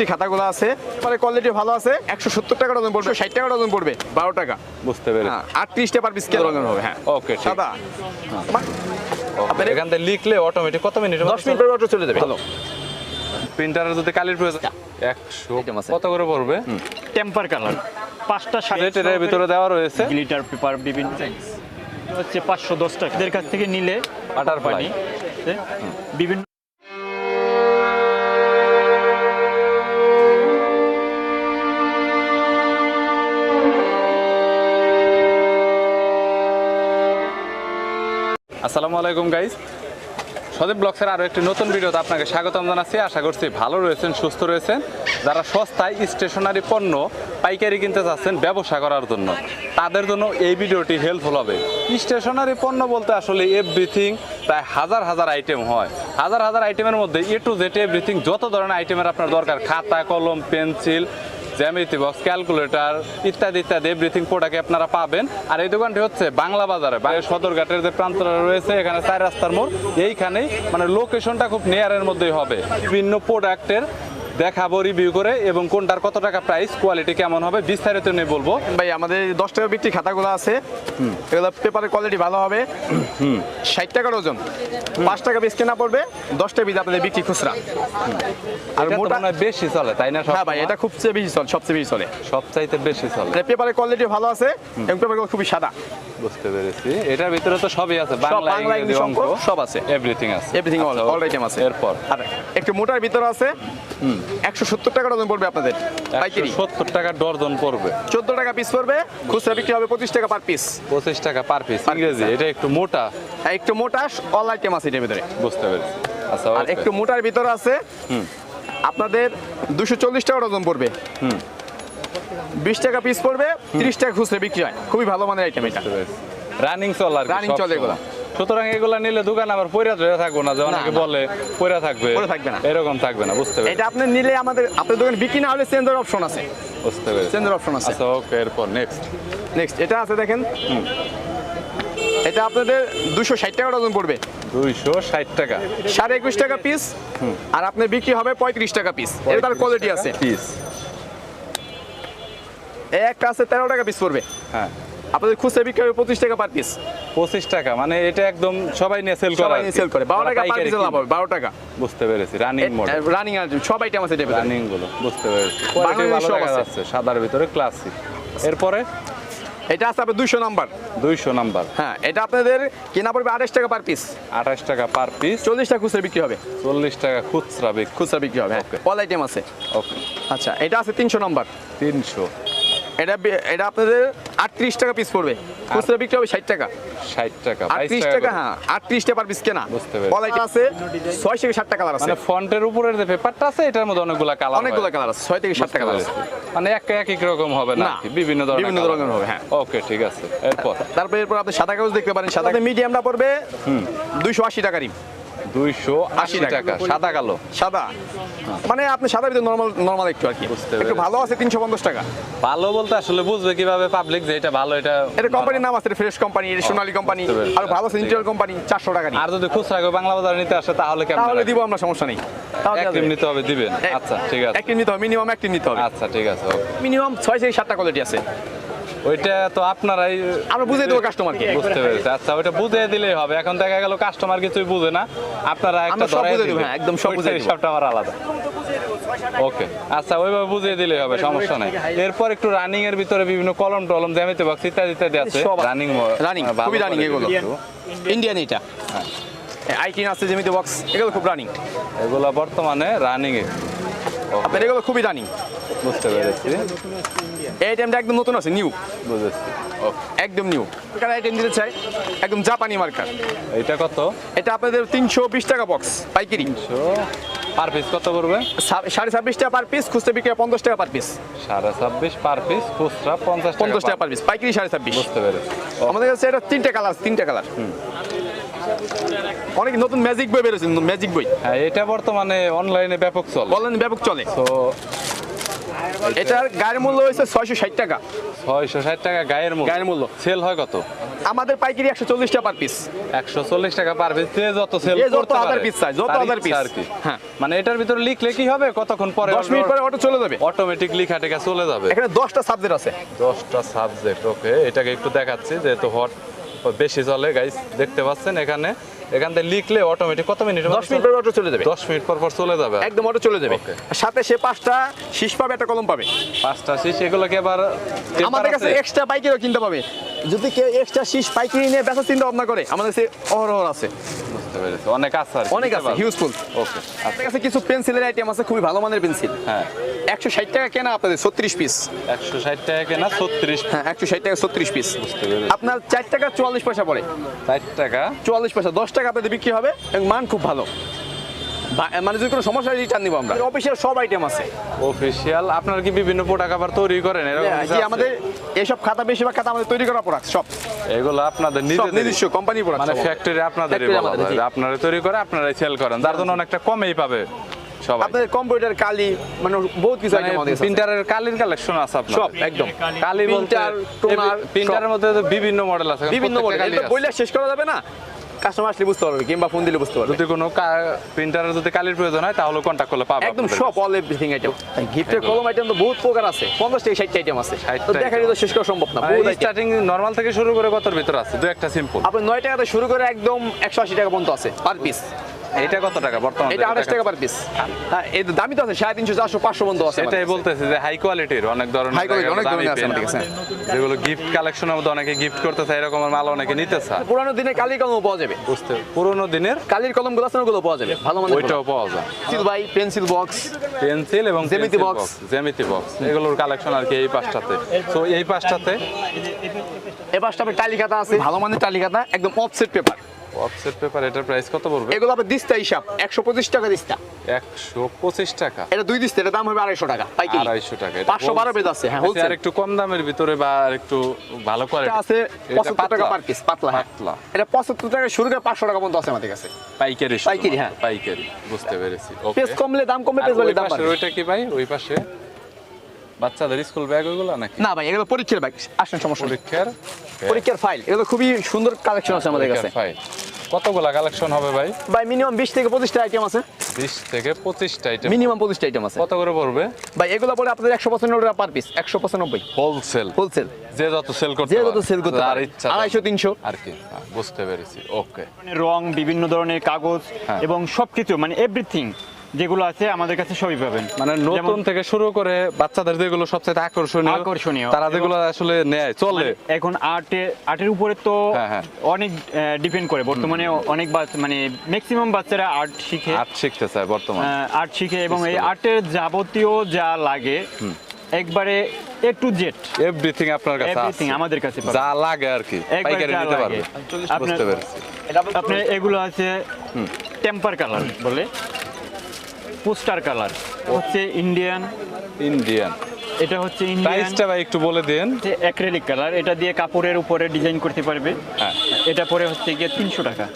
বিক্রি খাতাগুলো আছে। মানে কোয়ালিটি ভালো আছে। একশো সত্তর টাকা ডজন পড়বে ষাট টাকা ডজন পড়বে বারো টাকা। বুঝতে পেরেছি। হ্যাঁ আটত্রিশটা পার পিস রঙের হবে হ্যাঁ। ওকে ঠিক। সাদা। এখান থেকে লিখলে অটোমেটিক কত মিনিট দশ মিনিট পরে অটো চলে যাবে। ভালো। প্রিন্টারের যদি কালির প্রয়োজন একশো কত করে পড়বে? টেম্পার কালার পাঁচটা রেটের ভিতরে দেওয়া রয়েছে। গ্লিটার পেপার বিভিন্ন হচ্ছে পাঁচশো দশ টাকা। এদের কাছ থেকে নিলে আটার পানি বিভিন্ন আসসালামু আলাইকুম গাইজ সদীপ ব্লগসের আরও একটি নতুন ভিডিওতে আপনাকে স্বাগতম জানাচ্ছি। আশা করছি ভালো রয়েছেন, সুস্থ রয়েছেন। যারা সস্তায় স্টেশনারি পণ্য পাইকারি কিনতে চাচ্ছেন ব্যবসা করার জন্য, তাদের জন্য এই ভিডিওটি হেল্পফুল হবে। স্টেশনারি পণ্য বলতে আসলে এভরিথিং প্রায় হাজার হাজার আইটেম হয়। হাজার হাজার আইটেমের মধ্যে এ টু জেড এভরিথিং যত ধরনের আইটেমের আপনার দরকার, খাতা, কলম পেন্সিল জ্যামিতি বক্স ক্যালকুলেটর ইত্যাদি ইত্যাদি এভরিথিং প্রোডাক্ট আপনারা পাবেন। আর এই দোকানটি হচ্ছে বাংলা বাজারে। সদরঘাটের যে প্রান্তটা রয়েছে, এখানে চার রাস্তার মোড়। এইখানেই মানে লোকেশনটা খুব নেয়ারের মধ্যেই হবে। বিভিন্ন প্রোডাক্টের দেখাবো রিভিউ করে এবং কোনটার কত টাকা প্রাইস কোয়ালিটি কেমন হবে বিস্তারিত নিয়ে বলব। ভাই আমাদের দশ টাকা বিক্রি খাতাগুলো আছে। এগুলো পেপারের কোয়ালিটি ভালো হবে। ষাট টাকা ওজন। পাঁচ টাকা পিস কেনা পড়বে দশ টাকা পিস আপনাদের বিক্রি খুচরা। আর মোটা বেশি চলে তাই না হ্যাঁ ভাই এটা খুব বেশি চলে সবচেয়ে বেশি চলে। সবচাইতে বেশি চলে। পেপারের কোয়ালিটি ভালো আছে এবং পেপারগুলো খুবই সাদা। বুঝতে পেরেছি। এটার ভিতরে তো সবই আছে বাংলা ইংরেজি অঙ্ক সব আছে। এভরিথিং আছে। এভরিথিং অল অল আইটেম আছে। এরপর। আর একটু মোটার ভিতরে আছে। একশো সত্তর টাকা ডজন পড়বে আপনাদের পাইকারি। সত্তর টাকা ডর্জন পড়বে। চোদ্দ টাকা পিস পড়বে খুচরা বিক্রি হবে পঁচিশ টাকা পার পিস পঁচিশ টাকা পার পিস ইংরেজি এটা একটু মোটা। একটু মোটা অল আইটেম আছে এটার ভিতরে। বুঝতে পেরেছি। আচ্ছা আর একটু মোটার ভিতরে আছে আপনাদের দুশো চল্লিশ টাকা ডজন পড়বে। হুম। বিশ টাকা পিস পড়বে তিরিশ টাকা খুচরা বিক্রি হয়। খুবই ভালো মানের আইটেম এটা। রানিং চল আর Running চলে এগুলা। সুতরাং এগুলা নিলে দোকান আবার পয়রা ধরে থাকব না যে অনেকে বলে পয়রা থাকবে। থাকবে না। এরকম থাকবে না বুঝতে পেরেছি। এটা আপনি নিলে আমাদের আপনার দোকানে বিক্রি না হলে চেঞ্জের অপশন আছে। বুঝতে পেরেছি। চেঞ্জের অপশন আছে। আচ্ছা ওকে এরপর নেক্সট নেক্সট এটা আছে দেখেন। এটা আপনাদের দুশো ষাট টাকা ডজন পড়বে। দুইশো ষাট টাকা। সাড়ে একুশ টাকা পিস আর আপনার বিক্রি হবে পঁয়ত্রিশ টাকা পিস এটা তার কোয়ালিটি আছে। পিস একটা আছে তেরো টাকা পিস পড়বে। হ্যাঁ। আপনাদের খুচরা বিক্রি হবে পঁচিশ টাকা পার পিস পঁচিশ টাকা মানে এটা একদম সবাই নিয়ে সেল করে সবাই সেল করে। বারো টাকা পার পিস লাভ হবে বারো টাকা। বুঝতে পেরেছি রানিং মডেল রানিং আর সব আইটেম আছে এটা রানিংগুলো বুঝতে পেরেছি। কোয়ালিটি ভালো দেখা আছে। সাদার ভিতরে ক্লাসিক এরপরে? এটা আছে আপনার দুশো নাম্বার। দুইশো নাম্বার। হ্যাঁ এটা আপনাদের কেনা পড়বে আঠাশ টাকা পার পিস আঠাশ টাকা পার পিস চল্লিশ টাকা খুচরা বিক্রি হবে। চল্লিশ টাকা খুচরা বিক্রি। খুচরা বিক্রি হবে. অল আইটেম আছে। ওকে আচ্ছা এটা আছে তিনশো নাম্বার। তিনশো। এটা এটা আপনাদের আটত্রিশ টাকা পিস পড়বে। খুচরা বিক্রি হবে ষাট টাকা। ষাট টাকা আটত্রিশ টাকা হ্যাঁ আটত্রিশ টাকা পার পিস কেনা। বুঝতে পেরেছি। আছে ছয় থেকে ষাট টাকা কালার আছে। মানে ফন্টের উপরের যে পেপারটা আছে এটার মধ্যে অনেকগুলা কালার অনেকগুলো কালার আছে ছয় থেকে ষাট টাকা কালার আছে। মানে এক এক এক রকম হবে না। বিভিন্ন ধরনের বিভিন্ন ধরনের হবে, হ্যাঁ। ওকে ঠিক আছে। এরপর? তারপরে এরপর আপনি সাদা কাগজ দেখতে পারেন সাদা মিডিয়ামটা পড়বে দুইশো আশি টাকা রিম দুইশো আশি টাকা। টাকা সাদা কালো। সাদা। মানে আপনি সাদা ভিতরে নর্মাল নর্মাল একটু আর কি। একটু ভালো আছে তিনশো পঞ্চাশ টাকা। ভালো বলতে আসলে বুঝবে কীভাবে পাবলিক যে এটা ভালো এটা এটা কোম্পানির নাম আছে ফ্রেশ কোম্পানি এটা সোনালী কোম্পানি আর ভালো আছে কোম্পানি চারশো টাকা আর যদি খুচরা বাংলা বাজারে নিতে আসে তাহলে কেমন তাহলে দিব আমরা সমস্যা নেই। নিতে হবে দিবেন। আচ্ছা ঠিক আছে। নিতে হবে মিনিমাম এক নিতে হবে। আচ্ছা ঠিক আছে মিনিমাম ছয় থেকে সাতটা কোয়ালিটি আছে। ওইটা তো আপনারাই আমরা বুঝিয়ে দেবো কাস্টমারকে বুঝতে পেরেছি। আচ্ছা ওইটা বুঝিয়ে দিলেই হবে। এখন দেখা গেল কাস্টমার কিছুই বুঝে না। আপনারা একটা ধরাই দিবেন। হ্যাঁ, একদম সব দেবো। হিসাবটা আমার আলাদা। ওকে। আচ্ছা ওইভাবে বুঝিয়ে দিলেই হবে সমস্যা নাই। এরপর একটু রানিং এর ভিতরে বিভিন্ন কলম টলম জ্যামিতি বক্স ইত্যাদি ইত্যাদি আছে। রানিং রানিং খুবই রানিং এগুলো। ইন্ডিয়ান এটা। আইটিন আছে যেমিতে বক্স এগুলো খুব রানিং এগুলো বর্তমানে রানিং এ। আপনার এগুলো খুবই রানিং বুঝতে পেরেছি। এই আইটেমটা একদম নতুন আছে নিউ বুঝেছি একদম নিউ এখানে আইটেম দিতে চাই একদম জাপানি মার্কার এটা কত? এটা আপনাদের তিনশো বিশ টাকা বক্স পাইকারি। পার পিস কত পড়বে? সাড়ে ছাব্বিশ টাকা পার পিস খুচরা বিক্রি পঞ্চাশ টাকা পার পিস সাড়ে ছাব্বিশ পার পিস খুচরা পঞ্চাশ পঞ্চাশ টাকা পার পিস পাইকারি সাড়ে ছাব্বিশ। বুঝতে পেরেছি। আমাদের কাছে এটা তিনটা কালার তিনটা কালার অনেক নতুন ম্যাজিক বই বেরোছে ম্যাজিক বই। হ্যাঁ এটা বর্তমানে অনলাইনে ব্যাপক চল। বলেন ব্যাপক চলে। তো এটার গায়ের মূল্য হয়েছে ছয়শো ষাট টাকা। ছয়শো ষাট টাকা গায়ের মূল্য? গায়ের মূল্য। সেল হয় কত? আমাদের পাইকারি একশো চল্লিশ টাকা পার পিস। একশো চল্লিশ টাকা পার পিস। যে যত সেল যত হাজার পারে piece যত হাজার ইচ্ছা আর কি। হ্যাঁ। মানে এটার ভিতরে লিখলে কি হবে? কতক্ষণ পরে দশ মিনিট পরে অটো চলে যাবে। অটোমেটিক লিখা টেখা চলে যাবে। এখানে দশটা সাবজেক্ট আছে। দশটা সাবজেক্ট ওকে এটাকে একটু দেখাচ্ছি যেহেতু হট বেশি চলে গাইস দেখতে পাচ্ছেন এখানে এখান থেকে লিখলে অটোমেটিক কত মিনিট দশ মিনিট পর অটো চলে যাবে। দশ মিনিট পর পর চলে যাবে। একদম অটো চলে যাবে। সাথে সে পাঁচটা শীষ পাবে একটা কলম পাবে। পাঁচটা শীষ এগুলোকে আবার আমাদের কাছে এক্সট্রা বাইকেরও কিনতে পাবে। যদি কেউ এক্সট্রা শীষ পাইকারি নিয়ে বেচা চিন্তা ভাবনা করে আমাদের কাছে অহরহ আছে। অনেক আছে অনেক আছে হিউজফুল ওকে আমাদের কাছে কিছু পেন্সিলের আইটেম আছে খুবই ভালো মানের পেন্সিল হ্যাঁ। একশো ষাট টাকা কেনা আপনাদের ছত্রিশ পিস একশো ষাট টাকা কেনা ছত্রিশ হ্যাঁ একশো ষাট টাকা ছত্রিশ পিস আপনার চার টাকা চুয়াল্লিশ পয়সা পড়ে। চার টাকা? চুয়াল্লিশ পয়সা দশ টাকা আপনাদের বিক্রি হবে এবং মান খুব ভালো। মানে যদি কোনো সমস্যা রিটার্ন নিবো আমরা। অফিসিয়াল সব আইটেম আছে। অফিসিয়াল আপনারা কি বিভিন্ন প্রোডাক্ট আবার তৈরি করেন? এরকম আছে? আমাদের এইসব খাতা বেশিরভাগ খাতা আমাদের তৈরি করা প্রোডাক্ট সব। এগুলো আপনাদের সব নিজস্ব কোম্পানি প্রোডাক্ট মানে ফ্যাক্টরি জি। আপনারা তৈরি করে আপনারাই সেল করেন। যার জন্য অনেকটা কমেই পাবে সবাই। আপনাদের কম্পিউটার কালি মানে বহুত কিছু আইটেম আছে। প্রিন্টারের কালির কালেকশন আছে আপনার সব একদম। কালি বলতে Printer, প্রিন্টারের মধ্যে বিভিন্ন মডেল আছে। বিভিন্ন মডেল। বললে শেষ করা যাবে না? কাস্টমার আসলে বুঝতে পারবে কিংবা ফোন দিলে বুঝতে পারবে। যদি কোনো প্রিন্টারের যদি কালির প্রয়োজন হয় তাহলে কন্ট্যাক্ট করলে পাবে একদম সব অল এভরিথিং আইটেম গিফটের কলম আইটেম তো বহুত প্রকার আছে পঞ্চাশ থেকে ষাট আইটেম আছে। 60 তো দেখা তো শেষ করা সম্ভব না বহুত স্টার্টিং নরমাল থেকে শুরু করে কতর ভিতর আছে? দুই একটা সিম্পল আপনার নয় টাকা থেকে শুরু করে একদম একশো আশি টাকা পর্যন্ত আছে পার পিস এটা কত টাকা বর্তমানে? এটা আঠাশ টাকা পার পিস হ্যাঁ এই দামি তো আছে সাড়ে তিনশো চারশো পাঁচশো পর্যন্ত আছে সেটাই বলতেছে যে হাই কোয়ালিটির অনেক ধরনের quality, জায়গায় অনেক ধরনের আছে। আমাদের কাছে। যেগুলো গিফট কালেকশনের মধ্যে অনেকে গিফট করতে চায় এরকমের মাল অনেকে নিতে চায় পুরানো দিনে কালির কলম পাওয়া যাবে। বুঝতে পুরোনো দিনের কালির কলমগুলো আছে ওগুলো পাওয়া যাবে। ভালো মানের ওইটাও পাওয়া যায়। Pencil by pencil box pencil এবং pencil box। জ্যামিতি বক্স এগুলোর কালেকশন আর কি এই পাঁচটাতে। তো এই পাঁচটাতে এ পাশটা আপনার আছে। ভালো মানের টালি খাতা একদম অফসেট পেপার অফসেট পেপার এটার প্রাইস কত পড়বে? এগুলো আপনার দিস্তা হিসাব একশো পঁচিশ টাকা দিস্তা। একশো পঁচিশ টাকা? এটা দুই দিস্তা এটা দাম হবে আড়াইশো টাকা পাইকারি। আড়াইশো টাকা এটা পাঁচশো বারো পেজ আছে হ্যাঁ হোলসেল আর একটু কম দামের ভিতরে বা আর একটু ভালো কোয়ালিটি আছে এটা পঁচাত্তর টাকা পার পিস পাতলা হ্যাঁ। পাতলা। এটা পঁচাত্তর টাকা শুরু করে পাঁচশো টাকা পর্যন্ত আছে আমাদের কাছে। পাইকারি পাইকারি, হ্যাঁ। পাইকারি বুঝতে পেরেছি। ওকে পেজ কমলে দাম পেজ ওই বাড়লে দাম পাশের ওইটা কি ভাই? ওই পাশে? বাচ্চাদের স্কুল ব্যাগ ওইগুলো নাকি? না ভাই এগুলো পরীক্ষার ব্যাগ আসেন সমস্যা পরীক্ষার? পরীক্ষার ফাইল এগুলো খুবই সুন্দর কালেকশন আছে আমাদের কাছে। ফাইল কতগুলা কালেকশন হবে ভাই? ভাই মিনিমাম বিশ থেকে পঁচিশটা আইটেম আছে। বিশ থেকে পঁচিশটা আইটেম মিনিমাম পঁচিশটা আইটেম আছে। কত করে পড়বে? ভাই এগুলো পরে আপনাদের একশো পঁচানব্বই টাকা পার পিস একশো পঁচানব্বই। হোলসেল হোলসেল যে যত সেল করতে যে যত সেল করতে পারে। ইচ্ছা আড়াইশো তিনশো। আর কি? হ্যাঁ, বুঝতে পেরেছি। ওকে মানে রং বিভিন্ন ধরনের কাগজ হ্যাঁ। এবং সবকিছু মানে এভরিথিং যেগুলো আছে আমাদের কাছে সবই পাবেন। মানে নতুন থেকে শুরু করে বাচ্চাদের যেগুলো সবচেয়ে আকর্ষণীয় আকর্ষণীয়। তারা যেগুলো আসলে নেয় চলে। এখন আর্টে আর্টের উপরে তো হ্যাঁ, হ্যাঁ। অনেক ডিপেন্ড করে। বর্তমানে অনেক মানে ম্যাক্সিমাম বাচ্চারা আর্ট শিখে। আর্ট শিখতে চায় বর্তমানে। আর্ট শিখে এবং এই। আর্টের যাবতীয় যা লাগে একবারে এ টু জেড এভরিথিং আপনার কাছে এভরিথিং আমাদের কাছে পাবেন। যা লাগে আর কি পাইকারি নিতে পারবে আপনার- বুঝতে পেরেছি। আপনার এগুলো আছে টেম্পার কালার বলে। Poster colour. হচ্ছে ইন্ডিয়ান ইন্ডিয়ান এটা হচ্ছে ইন্ডিয়ান প্রাইসটা ভাই একটু বলে দেন। যে অ্যাক্রেলিক কালার এটা দিয়ে কাপড়ের উপরে ডিজাইন করতে পারবে। হ্যাঁ। এটা পরে হচ্ছে গিয়ে তিনশো টাকা।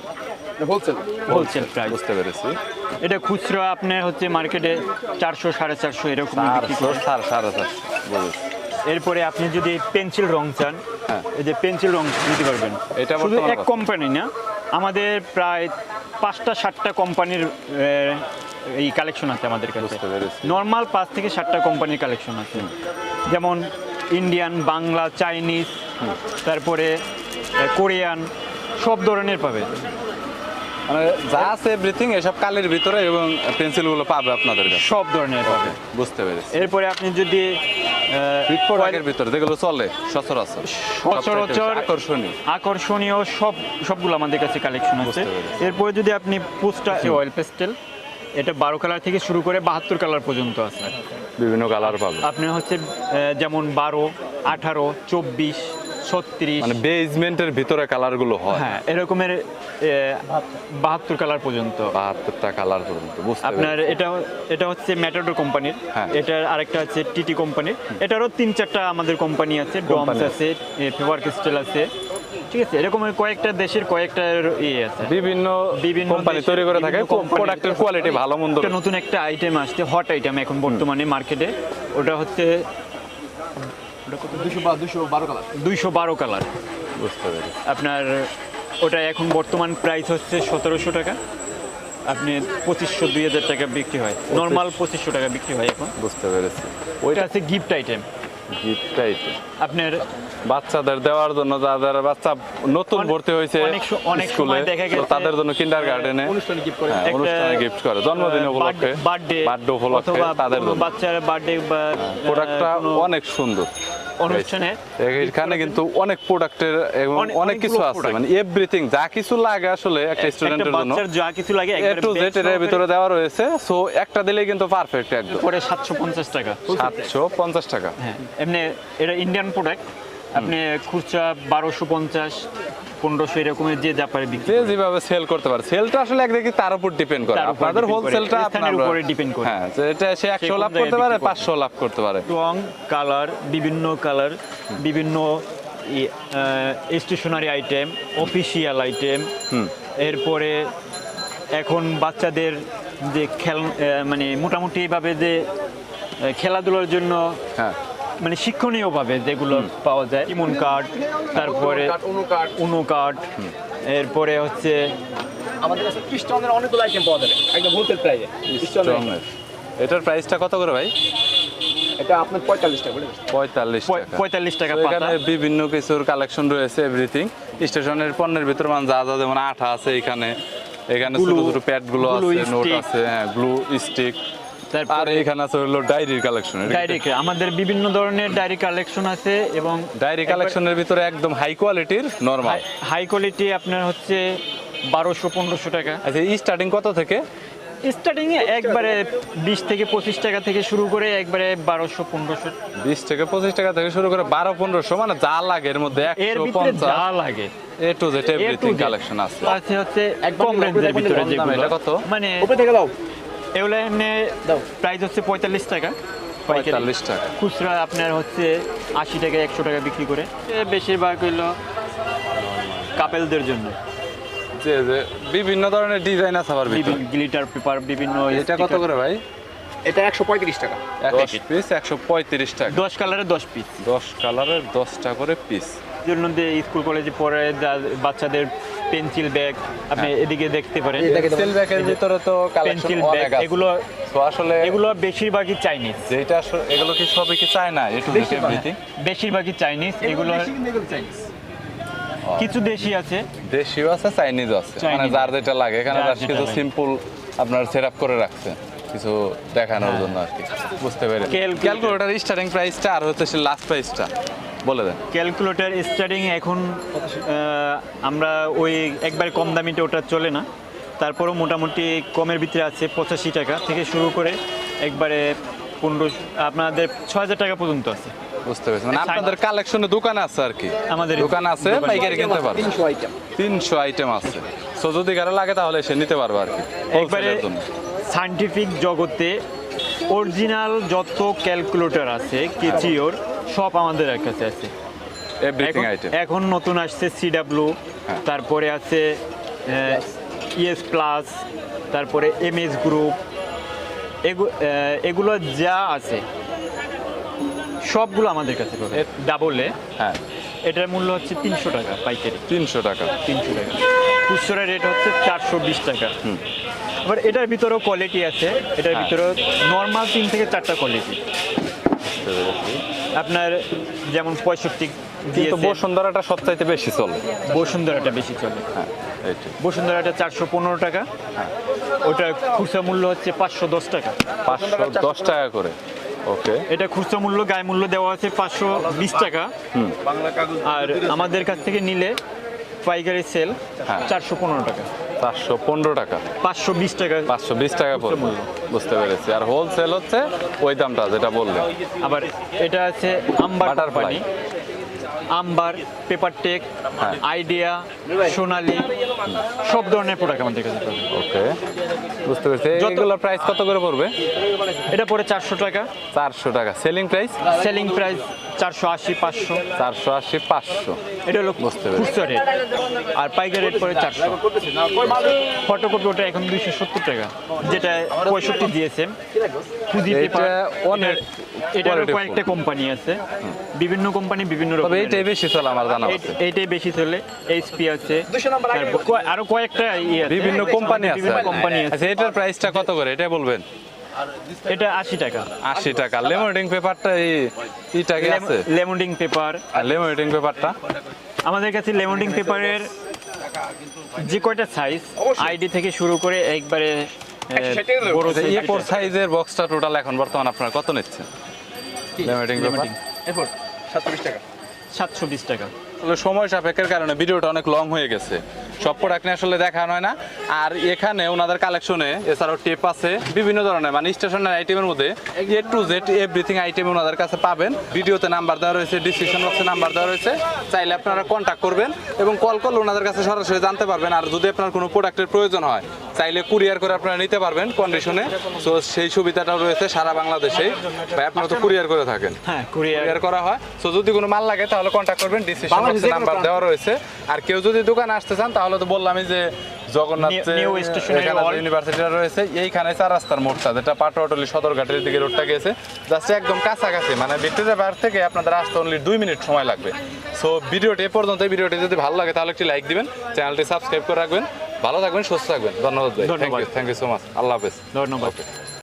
হোলসেল হোলসেল প্রাইস বুঝতে পেরেছি। এটা খুচরো আপনার হচ্ছে মার্কেটে চারশো সাড়ে চারশো এরকম সাড়ে চারশো। এরপরে আপনি যদি পেন্সিল রং চান হ্যাঁ। এই যে পেন্সিল রং দিতে পারবেন। এটা শুধু এক কোম্পানি না আমাদের প্রায় পাঁচটা সাতটা কোম্পানির এই কালেকশন আছে আমাদের কাছে। নর্মাল পাঁচ থেকে সাতটা কোম্পানির কালেকশন আছে। যেমন ইন্ডিয়ান বাংলা চাইনিজ তারপরে কোরিয়ান সব ধরনের পাবে। মানে যা আছে এভরিথিং এসব কালির ভিতরে এবং পেন্সিলগুলো পাবে আপনাদের কাছে। সব ধরনের পাবে। বুঝতে পেরেছি। এরপরে আপনি যদি প্রোডাক্টের ভিতরে যেগুলো চলে সচরাচর। সচরাচর আকর্ষণীয়। আকর্ষণীয় সব সবগুলো আমাদের কাছে কালেকশন আছে। এরপরে যদি আপনি পোস্টার অয়েল পেস্টেল এটা বারো কালার থেকে শুরু করে বাহাত্তর কালার পর্যন্ত আছে। বিভিন্ন কালার পাবে। আপনি হচ্ছে যেমন বারো আঠারো চব্বিশ ছত্রিশ। মানে বেসমেন্টের ভিতরে কালারগুলো হয়। হ্যাঁ এরকমের বাহাত্তর কালার পর্যন্ত। বাহাত্তরটা কালার পর্যন্ত আপনার এটা এটা হচ্ছে ম্যাটাডোর কোম্পানির। এটার আরেকটা হচ্ছে টিটি কোম্পানির এটারও তিন চারটা আমাদের কোম্পানি আছে। ডমস আছে। ফেভার ক্রিস্টাল আছে। ঠিক আছে এরকম কয়েকটা দেশের কয়েকটা ইয়ে আছে। বিভিন্ন বিভিন্ন কোম্পানি তৈরি করে থাকে প্রোডাক্টের কোয়ালিটি ভালো মন্দ নতুন একটা আইটেম আসছে হট আইটেম এখন বর্তমানে মার্কেটে ওটা হচ্ছে দুশো বারো কালার দুইশো বারো কালার বুঝতে পেরেছি। আপনার ওটা এখন বর্তমান প্রাইস হচ্ছে সতেরোশো টাকা। আপনি পঁচিশশো দুই হাজার টাকা বিক্রি হয়। নর্মাল পঁচিশশো টাকা বিক্রি হয় এখন। বুঝতে পেরেছি। ওইটা আছে গিফট আইটেম আপনার বাচ্চাদের দেওয়ার জন্য যাদের বাচ্চা নতুন ভর্তি হয়েছে অনেক স্কুলে তাদের জন্য কিন্ডার গার্ডেনে অনুষ্ঠানে গিফট করে। একটা- অনুষ্ঠানে গিফট করে জন্মদিন উপলক্ষে বার্থডে বার্থডে উপলক্ষে তাদের বাচ্চার বার্থডে প্রোডাক্টটা অনেক সুন্দর। অনুষ্ঠানে এখানে কিন্তু অনেক প্রোডাক্টের এবং অনেক- কিছু আছে মানে এভরিথিং যা কিছু লাগে আসলে একটা স্টুডেন্টের জন্য। যা কিছু লাগে এ টু জেড এর ভিতরে দেওয়া রয়েছে সো একটা দিলেই কিন্তু পারফেক্ট একদম। পরে সাতশো পঞ্চাশ টাকা। সাতশো পঞ্চাশ টাকা। হ্যাঁ এমনি এটা ইন্ডিয়ান প্রোডাক্ট আপনি খুচরা বারোশো পঞ্চাশ পনেরোশো এরকমের যে যা পারে বিক্রি যে যেভাবে সেল করতে পারে। সেলটা আসলে এক একদিকে তার উপর ডিপেন্ড করে। আপনাদের হোলসেলটা আপনার উপরে ডিপেন্ড করে। হ্যাঁ এটা সে একশো লাভ করতে পারে পাঁচশো লাভ করতে পারে। রং কালার বিভিন্ন কালার বিভিন্ন স্টেশনারি আইটেম অফিসিয়াল আইটেম এরপরে এখন বাচ্চাদের যে খেল মানে মোটামুটি ভাবে যে খেলাধুলার জন্য হ্যাঁ। মানে শিক্ষণীয়ভাবে যেগুলো পাওয়া যায় ইমন কার্ড তারপরে উনো কার্ড এরপরে হচ্ছে আমাদের কাছে খ্রিস্টানদের অনেকগুলো আইটেম পাওয়া যাবে একদম হোলসেল প্রাইসে স্ট্রংয়ের এটার প্রাইসটা কত করে ভাই? এটা আপনার পঁয়তাল্লিশ টাকা বলে পঁয়তাল্লিশ পঁয়তাল্লিশ টাকা পাতা। এখানে বিভিন্ন কিছুর কালেকশন রয়েছে এভরিথিং স্টেশনের পণ্যের ভিতর মানে যা যা যেমন আঠা আছে এখানে। এখানে ছোট ছোট প্যাডগুলো আছে নোট আছে হ্যাঁ গ্লু স্টিক তারপরে এখানে আছে হলো ডায়েরির কালেকশন ডায়েরি আমাদের বিভিন্ন ধরনের ডায়েরি কালেকশন আছে এবং ডায়েরি কালেকশনের ভিতরে একদম হাই কোয়ালিটির নরমাল হাই কোয়ালিটি আপনার হচ্ছে বারোশো পনেরোশো টাকা। আচ্ছা স্টার্টিং কত থেকে? স্টার্টিং এ একবারে বিশ থেকে পঁচিশ টাকা থেকে শুরু করে একবারে বারোশো পনেরোশো। বিশ থেকে পঁচিশ টাকা থেকে শুরু করে বারো পনেরোশো মানে যা লাগে এর মধ্যে এর ভিতরে যা লাগে। A to Z everything collection আছে। আছে হচ্ছে একদম রেঞ্জের ভিতরে যেগুলো। এটা কত? মানে উপরে থেকে দাও। এগুলো এমনি। প্রাইস হচ্ছে পঁয়তাল্লিশ টাকা। পঁয়তাল্লিশ টাকা। খুচরা আপনার হচ্ছে আশি টাকা একশো টাকা বিক্রি করে। এ বেশিরভাগ হইল কাপেলদের জন্য। যে যে বিভিন্ন ধরনের ডিজাইন আছে আবার গ্লিটার পেপার বিভিন্ন এটা কত করে ভাই? এটা একশো পঁয়ত্রিশ টাকা। দশ পিস একশো পঁয়ত্রিশ টাকা। দশ কালারের দশ পিস দশ কালারের দশটা করে পিস জন্য যে স্কুল কলেজে পড়ে যা- বাচ্চাদের পেন্সিল ব্যাগ আপনি হ্যাঁ। এদিকে দেখতে পারেন। পেন্সিল ব্যাগের ভিতরে তো পেন্সিল ব্যাগ এগুলো তো আসলে এগুলো বেশিরভাগই চাইনিজ যেটা এগুলো কি সবই কি চায় না একটু বেশিরভাগই চাইনিজ এগুলো কিছু দেশি আছে। দেশিও আছে চাইনিজ আছে। মানে যার যেটা লাগে এখানে কিছু সিম্পল আপনার সেট আপ করে রাখছে কিছু দেখানোর জন্য আর কি। বুঝতে পেরে Calculator। ক্যালকুলেটার স্টার্টিং প্রাইসটা আর হচ্ছে লাস্ট প্রাইসটা বলে দেন। ক্যালকুলেটর স্টার্টিং এখন আমরা ওই একবার কম দামিটা ওটা চলে না। তারপরেও মোটামুটি কমের ভিতরে আছে পঁচাশি টাকা থেকে শুরু করে একবারে পনেরো আপনাদের ছ হাজার টাকা পর্যন্ত আছে। বুঝতে পেরেছি। মানে আপনাদের কালেকশনে দোকান আছে আর কি? আমাদের দোকান আছে পাইকারি কিনতে পারবে। তিনশো আইটেম তিনশো আইটেম আছে। সো যদি কারও লাগে তাহলে সে নিতে পারবে আর কি একবারে সায়েন্টিফিক জগতে অরিজিনাল যত ক্যালকুলেটর আছে কেচিওর সব আমাদের কাছে আছে। এভরিথিং এখন- আইটেম এখন নতুন আসছে সিডাব্লিউ হ্যাঁ। তারপরে আছে ইএস প্লাস তারপরে এমএস গ্রুপ এগুলো যা আছে সবগুলো আমাদের কাছে পাবে। ডাবলে হ্যাঁ। এটার মূল্য হচ্ছে তিনশো টাকা পাইকারি। তিনশো টাকা। তিনশো টাকা। খুচরা রেট হচ্ছে চারশো বিশ টাকা। আবার এটার ভিতরেও কোয়ালিটি আছে। এটার হ্যাঁ। ভিতরেও নর্মাল তিন থেকে চারটা কোয়ালিটি। আপনার যেমন পঁয়ষট্টি কিন্তু বসুন্ধরাটা সবচাইতে বেশি চলে। বসুন্ধরাটা বেশি চলে। হ্যাঁ বসুন্ধরাটা চারশো পনেরো টাকা। ওটা খুচরা মূল্য হচ্ছে পাঁচশো দশ টাকা। পাঁচশো দশ টাকা করে। ওকে। এটা খুচরা মূল্য গায়ে মূল্য দেওয়া আছে পাঁচশো বিশ টাকা। আর আমাদের কাছ থেকে নিলে পাইকারি সেল হ্যাঁ। চারশো পনেরো টাকা। চারশো পনেরো টাকা। পাঁচশো বিশ টাকা। পাঁচশো বিশ টাকা পড়বে। বুঝতে পেরেছি। আর হোলসেল হচ্ছে ওই দামটা যেটা বললেন। আবার এটা আছে Amber Butterfly। Amber paper tech. Idea Sonali সব ধরনের প্রোডাক্ট আমাদের কাছে ওকে বুঝতে পেরেছি। যত- এগুলোর প্রাইস কত করে পড়বে? এটা পরে চারশো টাকা। চারশো টাকা। সেলিং প্রাইস সেলিং প্রাইস চারশো আশি পাঁচশো। চারশো আশি পাঁচশো। এটা হলো বুঝতে পেরেছি। রেট আর পাইকারি রেট পরে চারশো। ফটোকপি ওটা এখন দুইশো সত্তর টাকা যেটা পঁয়ষট্টি দিয়েছে এটা পেপার অনেক quality কয়েকটা কোম্পানি আছে। বিভিন্ন কোম্পানি বিভিন্ন তবে এইটাই বেশি চলে আমার জানা আছে এইটাই বেশি চলে এইচপি আছে আরও কয়েকটা বিভিন্ন কোম্পানি আছে। বিভিন্ন কোম্পানি আছে। আচ্ছা এটার প্রাইসটা কত করে? এটা বলবেন। এটা আশি টাকা। আশি টাকা। লেমোডিং পেপারটা এই আছে? পেপার আর লেমোডিং পেপারটা আমাদের কাছে লেমন্ডিং পেপারের যে কয়টা সাইজ আইডি থেকে শুরু করে একবারে বড় এ ফোর সাইজের বক্সটা টোটাল এখন বর্তমান আপনার কত নিচ্ছেন? লেমোডিং পেপার টাকা। সাতশো বিশ টাকা। আসলে সময় সাপেক্ষের কারণে ভিডিওটা অনেক লং হয়ে গেছে। সব প্রোডাক্ট নিয়ে আসলে দেখানো হয় না। আর এখানে ওনাদের কালেকশনে এছাড়াও টেপ আছে বিভিন্ন ধরনের মানে স্টেশনের আইটেমের মধ্যে A to Z everything item ওনাদের কাছে পাবেন। ভিডিওতে নাম্বার দেওয়া রয়েছে ডিসক্রিপশন বক্সে নাম্বার দেওয়া রয়েছে। চাইলে আপনারা কন্ট্যাক্ট করবেন এবং কল করলে ওনাদের কাছে সরাসরি জানতে পারবেন। আর যদি আপনার কোনো প্রোডাক্টের প্রয়োজন হয় চাইলে কুরিয়ার করে আপনারা নিতে পারবেন কন্ডিশনে তো সেই সুবিধাটাও রয়েছে সারা বাংলাদেশেই। ভাই আপনারা তো কুরিয়ার করে থাকেন। হ্যাঁ কুরিয়ার করা হয়। তো যদি কোনো মাল লাগে তাহলে কন্ট্যাক্ট করবেন ডিসিশন বক্সে নাম্বার দেওয়া রয়েছে। আর কেউ যদি দোকানে আসতে চান তাহলে তো বললামই যে জগন্নাথ New- New ইউনিভার্সিটিটা রয়েছে এইখানে চার রাস্তার মোড়টা যেটা পাটোয়াটলি সদরঘাটের দিকে রোডটা গেছে। জাস্ট একদম কাছাকাছি মানে ভিক্টোরিয়া পার্ক থেকে আপনাদের আসতে অনলি দুই মিনিট সময় লাগবে। সো ভিডিওটি এ পর্যন্ত ভিডিওটি যদি ভালো লাগে তাহলে একটি লাইক দিবেন চ্যানেলটি সাবস্ক্রাইব করে রাখবেন। ভালো থাকবেন সুস্থ থাকবেন। ধন্যবাদ thank you thank you so much আল্লাহ হাফেজ। ধন্যবাদ।